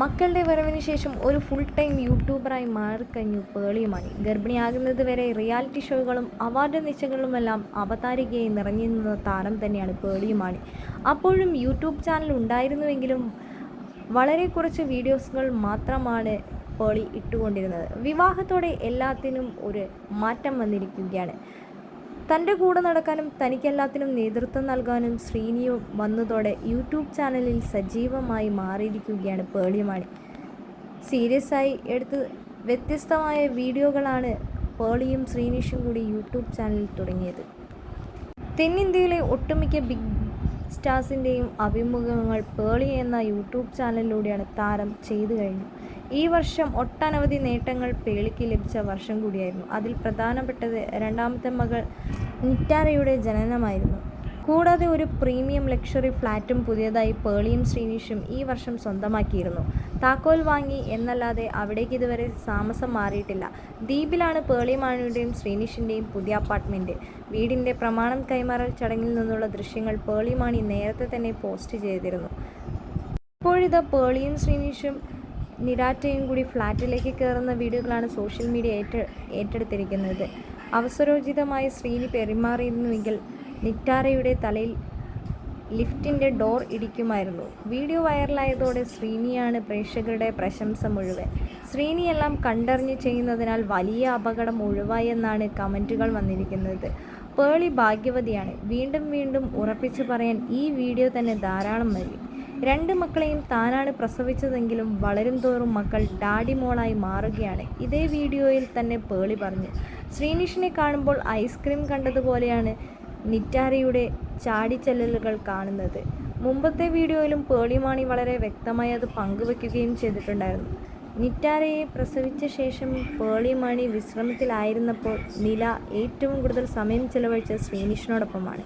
മക്കളുടെ വരവിന് ശേഷം ഒരു ഫുൾ ടൈം യൂട്യൂബറായി മാറിക്കഴിഞ്ഞു പേളിയുമായി. ഗർഭിണിയാകുന്നത് വരെ റിയാലിറ്റി ഷോകളും അവാർഡ് നിശകളുമെല്ലാം അവതാരികയായി നിറഞ്ഞു നിന്ന താരം തന്നെയാണ് പേളിയുമാണി അപ്പോഴും യൂട്യൂബ് ചാനൽ ഉണ്ടായിരുന്നുവെങ്കിലും വളരെ കുറച്ച് വീഡിയോസുകൾ മാത്രമാണ് പേളി ഇട്ടുകൊണ്ടിരുന്നത്. വിവാഹത്തോടെ എല്ലാത്തിനും ഒരു മാറ്റം വന്നിരിക്കുകയാണ്. തന്റെ കൂടെ നടക്കാനും തനിക്കെല്ലാത്തിനും നേതൃത്വം നൽകാനും ശ്രീനിയും വന്നതോടെ യൂട്യൂബ് ചാനലിൽ സജീവമായി മാറിയിരിക്കുകയാണ് പേളിയമാണി. സീരിയസ് ആയി എടുത്ത് വ്യത്യസ്തമായ വീഡിയോകളാണ് പേളിയും ശ്രീനിഷും കൂടി യൂട്യൂബ് ചാനലിൽ തുടങ്ങിയത്. തെന്നിന്ത്യയിലെ ഒട്ടുമിക്ക ബിഗ് സ്റ്റാർസിന്റെയും അഭിമുഖങ്ങൾ പേളി എന്ന യൂട്യൂബ് ചാനലിലൂടെയാണ് താരം ചെയ്തു കഴിഞ്ഞു. ഈ വർഷം ഒട്ടനവധി നേട്ടങ്ങൾ പേളിക്ക് ലഭിച്ച വർഷം കൂടിയായിരുന്നു. അതിൽ പ്രധാനപ്പെട്ടത് രണ്ടാമത്തെ മകൾ നിറ്റാരയുടെ ജനനമായിരുന്നു. കൂടാതെ ഒരു പ്രീമിയം ലക്ഷറി ഫ്ലാറ്റും പുതിയതായി പേളിയും ശ്രീനിഷും ഈ വർഷം സ്വന്തമാക്കിയിരുന്നു. താക്കോൽ വാങ്ങി എന്നല്ലാതെ അവിടേക്ക് ഇതുവരെ താമസം മാറിയിട്ടില്ല. ദ്വീപിലാണ് പേളിമാണിയുടെയും ശ്രീനിഷിന്റെയും പുതിയ അപ്പാർട്ട്മെന്റ് വീടിന്റെ പ്രമാണം കൈമാറൽ ചടങ്ങിൽ നിന്നുള്ള ദൃശ്യങ്ങൾ പേളിമാണി നേരത്തെ തന്നെ പോസ്റ്റ് ചെയ്തിരുന്നു. ഇപ്പോഴിത് പേളിയും ശ്രീനിഷും നിരാറ്റയും കൂടി ഫ്ലാറ്റിലേക്ക് കയറുന്ന വീഡിയോകളാണ് സോഷ്യൽ മീഡിയ ഏറ്റെടുത്തിരിക്കുന്നത്. അവസരോചിതമായി ശ്രീനി പെരുമാറിയിരുന്നുവെങ്കിൽ നിറ്റാരയുടെ തലയിൽ ലിഫ്റ്റിന്റെ ഡോർ ഇടിക്കുമായിരുന്നു. വീഡിയോ വൈറലായതോടെ ശ്രീനിയാണ് പ്രേക്ഷകരുടെ പ്രശംസ മുഴുവൻ. ശ്രീനിയെല്ലാം കണ്ടറിഞ്ഞ് ചെയ്യുന്നതിനാൽ വലിയ അപകടം ഒഴിവായെന്നാണ് കമന്റുകൾ വന്നിരിക്കുന്നത്. പേളി ഭാഗ്യവതിയാണ്. വീണ്ടും വീണ്ടും ഉറപ്പിച്ചു പറയാൻ ഈ വീഡിയോ തന്നെ ധാരാളം മതി രണ്ട് മക്കളെയും താനാണ് പ്രസവിച്ചതെങ്കിലും വളരും തോറും മക്കൾ ഡാഡി മോളായി മാറുകയാണ്. ഇതേ വീഡിയോയിൽ തന്നെ പേളി പറഞ്ഞു. ശ്രീനിഷിനെ കാണുമ്പോൾ ഐസ്ക്രീം കണ്ടതുപോലെയാണ് നിറ്റാരയുടെ ചാടിച്ചെല്ലലുകൾ കാണുന്നത്. മുമ്പത്തെ വീഡിയോയിലും പേളിമാണി വളരെ വ്യക്തമായി അത് പങ്കുവെക്കുകയും ചെയ്തിട്ടുണ്ടായിരുന്നു. നിറ്റാരയെ പ്രസവിച്ച ശേഷം പേളിമാണി വിശ്രമത്തിലായിരുന്നപ്പോൾ നില ഏറ്റവും കൂടുതൽ സമയം ചെലവഴിച്ച ശ്രീനിഷിനോടൊപ്പമാണ്.